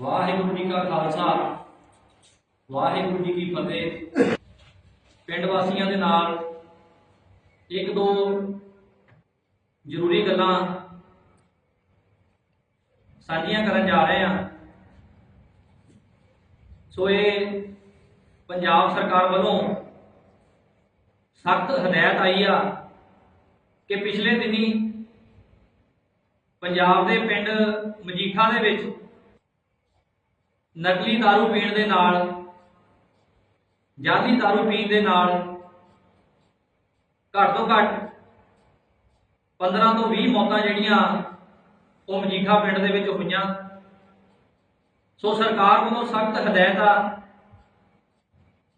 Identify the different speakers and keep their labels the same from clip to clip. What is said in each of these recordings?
Speaker 1: ਵਾਹਿਗੁਰੂ ਜੀ ਕਾ ਖਾਲਸਾ। ਵਾਹਿਗੁਰੂ ਜੀ ਕੀ ਫਤਿਹ। ਪਿੰਡ ਵਾਸੀਆਂ ਦੇ ਨਾਲ ਇੱਕ ਦੋ ਜ਼ਰੂਰੀ ਗੱਲਾਂ ਸਾਂਝੀਆਂ ਕਰਨ ਜਾ ਰਹੇ ਹਾਂ। ਸੋ ਇਹ ਪੰਜਾਬ ਸਰਕਾਰ ਵੱਲੋਂ ਸਖਤ ਹਦਾਇਤ ਆਈ ਆ ਕਿ ਪਿਛਲੇ ਦਿਨੀ ਪੰਜਾਬ ਦੇ ਪਿੰਡ ਮਜੀਠਾ ਦੇ ਵਿੱਚ ਨਕਲੀ दारू ਪੀਣ ਦੇ ਨਾਲ ਜਾਲੀ दारू ਪੀਣ ਦੇ ਨਾਲ ਘੱਟ ਤੋਂ ਘੱਟ 15 ਤੋਂ 20 ਮੌਤਾਂ ਜਿਹੜੀਆਂ ਉਹ ਮਜੀਠਾ ਪਿੰਡ ਦੇ ਵਿੱਚ ਹੋਈਆਂ ਸੋ ਸਰਕਾਰ ਵੱਲੋਂ ਸਖਤ ਹਦਾਇਤ ਆ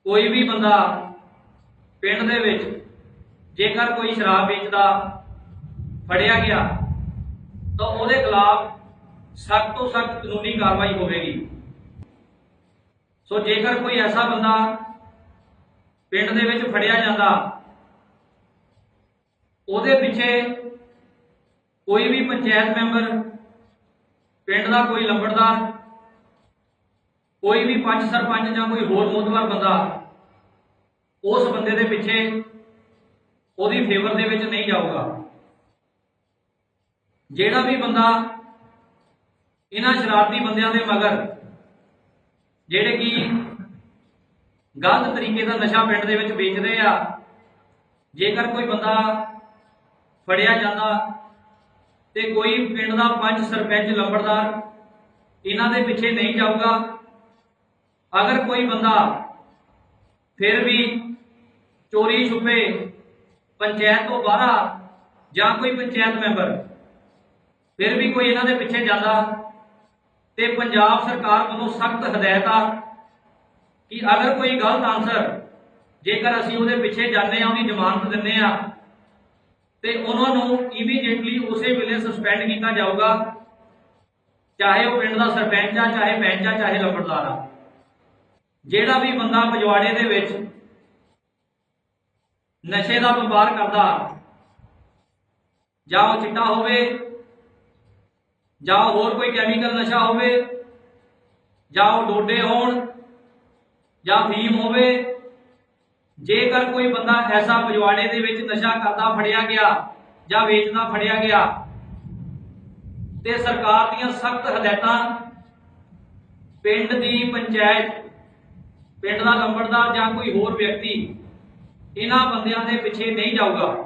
Speaker 1: ਕੋਈ ਵੀ ਬੰਦਾ ਪਿੰਡ ਦੇ ਵਿੱਚ ਜੇਕਰ ਕੋਈ ਸ਼ਰਾਬ ਵੇਚਦਾ ਫੜਿਆ ਗਿਆ ਤਾਂ ਉਹਦੇ ਖਿਲਾਫ ਸਖਤ ਤੋਂ ਸਖਤ ਕਾਨੂੰਨੀ ਕਾਰਵਾਈ ਹੋਵੇਗੀ ਸੋ ਜੇਕਰ ਕੋਈ ਐਸਾ ਬੰਦਾ ਪਿੰਡ ਦੇ ਵਿੱਚ ਫੜਿਆ ਜਾਂਦਾ, ਉਹਦੇ ਪਿੱਛੇ ਕੋਈ ਵੀ ਪੰਚਾਇਤ ਮੈਂਬਰ, ਪਿੰਡ ਦਾ ਕੋਈ ਲੰਬੜਦਾਰ, ਕੋਈ ਵੀ ਪੰਚ ਸਰਪੰਚ ਜਾਂ ਕੋਈ ਹੋਰ ਮੋਤਬਰ ਬੰਦਾ, ਉਸ ਬੰਦੇ ਦੇ ਪਿੱਛੇ ਉਹਦੀ ਫੇਵਰ ਦੇ ਵਿੱਚ ਨਹੀਂ ਜਾਊਗਾ। ਜਿਹੜਾ ਵੀ ਬੰਦਾ ਇਹਨਾਂ ਸ਼ਰਾਰਤੀ ਬੰਦਿਆਂ ਦੇ ਮਗਰ ਜਿਹੜੇ ਕਿ ਗਲਤ ਤਰੀਕੇ ਦਾ ਨਸ਼ਾ ਪਿੰਡ ਦੇ ਵਿੱਚ ਵੇਚਦੇ ਆ, ਜੇਕਰ ਕੋਈ ਬੰਦਾ ਫੜਿਆ ਜਾਂਦਾ ਤੇ ਕੋਈ ਪਿੰਡ ਦਾ ਪੰਚ ਸਰਪੰਚ ਲੰਬੜਦਾਰ ਇਹਨਾਂ ਦੇ ਪਿੱਛੇ ਨਹੀਂ ਜਾਊਗਾ, ਅਗਰ ਕੋਈ ਬੰਦਾ ਫਿਰ ਵੀ ਚੋਰੀ ਛੁਪੇ ਪੰਚਾਇਤ ਤੋਂ ਬਾਹਰ ਜਾਂ ਕੋਈ ਪੰਚਾਇਤ ਮੈਂਬਰ ਫਿਰ ਵੀ ਕੋਈ ਇਹਨਾਂ ਦੇ ਪਿੱਛੇ ਜਾਂਦਾ ਤੇ ਪੰਜਾਬ ਸਰਕਾਰ ਵੱਲੋਂ ਸਖਤ ਹਦਾਇਤ ਆ ਕਿ ਅਗਰ ਕੋਈ ਗਲਤ ਆਨਸਰ ਜੇਕਰ ਅਸੀਂ ਉਹਦੇ ਪਿੱਛੇ ਜਾਂਦੇ ਆ ਉਹਦੀ ਜ਼ਮਾਨਤ ਦਿੰਦੇ ਆ ਤੇ ਉਹਨਾਂ ਨੂੰ ਇਮੀਡੀਏਟਲੀ ਉਸੇ ਵੇਲੇ ਸਸਪੈਂਡ ਕੀਤਾ ਜਾਊਗਾ, ਚਾਹੇ ਉਹ ਪਿੰਡ ਦਾ ਸਰਪੰਚ ਆ, ਚਾਹੇ ਪੈਂਚ ਆ, ਚਾਹੇ ਲੰਬੜਦਾਰ ਆ। ਜਿਹੜਾ ਵੀ ਬੰਦਾ ਪਜਵਾੜੇ ਦੇ ਵਿੱਚ ਨਸ਼ੇ ਦਾ ਵਪਾਰ ਕਰਦਾ ਜਾਂ ਉਹ ਚਿੱਟਾ ਹੋਵੇ ਜਾਂ ਹੋਰ ਕੋਈ ਕੈਮੀਕਲ ਨਸ਼ਾ ਹੋਵੇ, ਜਾਂ ਉਹ ਡੋਡੇ ਹੋਣ, ਜਾਂ ਫੀਮ ਹੋਵੇ, ਜੇਕਰ ਕੋਈ ਬੰਦਾ ਐਸਾ ਪਜਵਾੜੇ ਦੇ ਵਿੱਚ ਨਸ਼ਾ ਕਰਦਾ ਫੜਿਆ ਗਿਆ ਜਾਂ ਵੇਚਦਾ ਫੜਿਆ ਗਿਆ, ਤੇ ਸਰਕਾਰ ਦੀਆਂ ਸਖਤ ਹਦਾਇਤਾਂ ਪਿੰਡ ਦੀ ਪੰਚਾਇਤ, ਪਿੰਡ ਦਾ ਲੰਬੜਦਾਰ ਜਾਂ ਕੋਈ ਹੋਰ ਵਿਅਕਤੀ ਇਹਨਾਂ ਬੰਦਿਆਂ ਦੇ ਪਿੱਛੇ ਨਹੀਂ ਜਾਊਗਾ।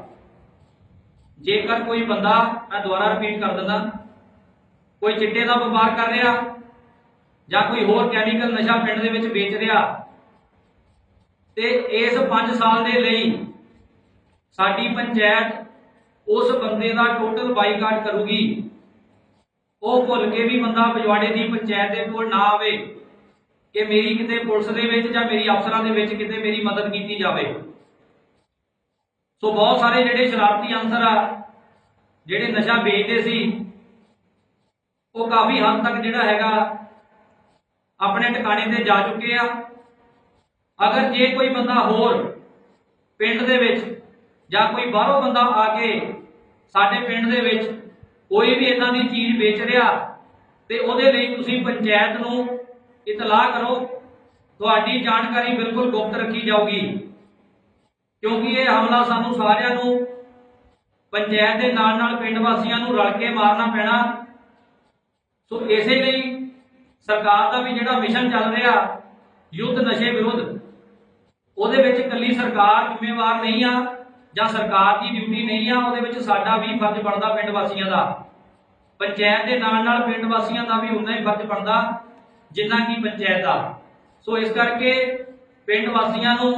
Speaker 1: ਜੇਕਰ ਕੋਈ ਬੰਦਾ ਮੈਂ ਦੁਬਾਰਾ ਰਿਪੀਟ ਕਰ ਦਿੰਦਾ ਕੋਈ ਚਿੱਟੇ ਦਾ ਵਪਾਰ ਕਰ ਰਿਹਾ ਜਾਂ ਕੋਈ ਹੋਰ ਕੈਮੀਕਲ ਨਸ਼ਾ ਪਿੰਡ ਦੇ ਵਿੱਚ ਵੇਚ ਰਿਹਾ, ਤੇ ਇਸ 5 ਸਾਲ ਦੇ ਲਈ ਸਾਡੀ ਪੰਚਾਇਤ ਉਸ ਬੰਦੇ ਦਾ ਟੋਟਲ ਬਾਈਕਾਟ ਕਰੂਗੀ। ਉਹ ਭੁੱਲ ਕੇ ਵੀ ਬੰਦਾ ਪਜਵਾੜੇ ਦੀ ਪੰਚਾਇਤ ਦੇ ਕੋਲ ਨਾ ਆਵੇ ਕਿ ਮੇਰੀ ਕਿਤੇ ਪੁਲਿਸ ਦੇ ਵਿੱਚ ਜਾਂ ਮੇਰੀ ਅਫਸਰਾਂ ਦੇ ਵਿੱਚ ਕਿਤੇ ਮੇਰੀ ਮਦਦ ਕੀਤੀ ਜਾਵੇ। ਸੋ ਬਹੁਤ ਸਾਰੇ ਜਿਹੜੇ ਸ਼ਰਾਰਤੀ ਅੰਸਰ ਆ, ਜਿਹੜੇ ਨਸ਼ਾ ਵੇਚਦੇ ਸੀ ਉਹ ਕਾਫੀ ਹੱਦ ਤੱਕ ਜਿਹੜਾ ਹੈਗਾ ਆਪਣੇ ਟਿਕਾਣੇ ਤੇ ਜਾ ਚੁੱਕੇ ਆ। ਅਗਰ ਜੇ ਕੋਈ ਬੰਦਾ ਹੋਰ ਪਿੰਡ ਦੇ ਵਿੱਚ ਜਾਂ ਕੋਈ ਬਾਹਰੋਂ ਬੰਦਾ ਆ ਕੇ ਸਾਡੇ ਪਿੰਡ ਦੇ ਵਿੱਚ ਕੋਈ ਵੀ ਇਦਾਂ ਦੀ ਚੀਜ਼ ਵੇਚ ਰਿਹਾ ਤੇ ਉਹਦੇ ਲਈ ਤੁਸੀਂ ਪੰਚਾਇਤ ਨੂੰ ਇਤਲਾਹ ਕਰੋ, ਤੁਹਾਡੀ ਜਾਣਕਾਰੀ ਬਿਲਕੁਲ ਗੁਪਤ ਰੱਖੀ ਜਾਊਗੀ। ਕਿਉਂਕਿ ਇਹ ਹਮਲਾ ਸਾਨੂੰ ਸਾਰਿਆਂ ਨੂੰ, ਪੰਚਾਇਤ ਦੇ ਨਾਲ ਨਾਲ ਪਿੰਡ ਵਾਸੀਆਂ ਨੂੰ ਰਲ ਕੇ ਮਾਰਨਾ ਪੈਣਾ ਸੋ ਇਸੇ ਲਈ ਸਰਕਾਰ ਦਾ ਵੀ ਜਿਹੜਾ ਮਿਸ਼ਨ ਚੱਲ ਰਿਹਾ, ਯੁੱਧ ਨਸ਼ੇ ਵਿਰੁੱਧ, ਉਹਦੇ ਵਿੱਚ ਇਕੱਲੀ ਸਰਕਾਰ ਜ਼ਿੰਮੇਵਾਰ ਨਹੀਂ ਆ, ਜਾਂ ਸਰਕਾਰ ਦੀ ਡਿਊਟੀ ਨਹੀਂ ਆ, ਉਹਦੇ ਵਿੱਚ ਸਾਡਾ ਵੀ ਫਰਜ਼ ਬਣਦਾ ਪਿੰਡ ਵਾਸੀਆਂ ਦਾ। ਪੰਚਾਇਤ ਦੇ ਨਾਲ ਨਾਲ ਪਿੰਡ ਵਾਸੀਆਂ ਦਾ ਵੀ ਉਨਾ ਹੀ ਫਰਜ਼ ਬਣਦਾ, ਜਿੰਨਾ ਕਿ ਪੰਚਾਇਤ ਦਾ। ਸੋ ਇਸ ਕਰਕੇ ਪਿੰਡ ਵਾਸੀਆਂ ਨੂੰ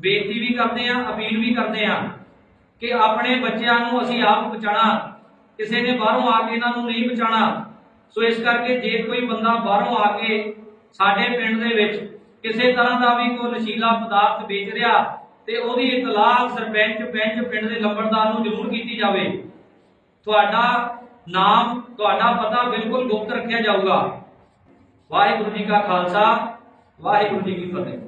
Speaker 1: ਬੇਨਤੀ ਵੀ ਕਰਦੇ ਆ ਅਪੀਲ ਵੀ ਕਰਦੇ ਆ ਕਿ ਆਪਣੇ ਬੱਚਿਆਂ ਨੂੰ ਅਸੀਂ ਆਪ ਬਚਾਣਾ ਕਿਸੇ ਨੇ ਬਾਹਰੋਂ ਆ ਕੇ ਇਹਨਾਂ ਨੂੰ ਨਹੀਂ ਬਚਾਣਾ ਸੋ ਇਸ ਕਰਕੇ ਜੇ ਕੋਈ ਬੰਦਾ ਬਾਹਰੋਂ ਆ ਕੇ ਸਾਡੇ ਪਿੰਡ ਦੇ ਵਿੱਚ ਕਿਸੇ ਤਰ੍ਹਾਂ ਦਾ ਵੀ ਕੋਈ ਨਸ਼ੀਲਾ ਪਦਾਰਥ ਵੇਚ ਰਿਹਾ ਤੇ ਉਹਦੀ ਇਤਲਾਹ ਸਰਪੰਚ ਪੰਚ ਪਿੰਡ ਦੇ ਲੰਬੜਦਾਰ ਨੂੰ ਜ਼ਰੂਰ ਕੀਤੀ ਜਾਵੇ, ਤੁਹਾਡਾ ਨਾਮ, ਤੁਹਾਡਾ ਪਤਾ ਬਿਲਕੁਲ ਗੁਪਤ ਰੱਖਿਆ ਜਾਊਗਾ। ਵਾਹਿਗੁਰੂ ਜੀ ਕਾ ਖਾਲਸਾ, ਵਾਹਿਗੁਰੂ ਜੀ ਕੀ ਫਤਿਹ।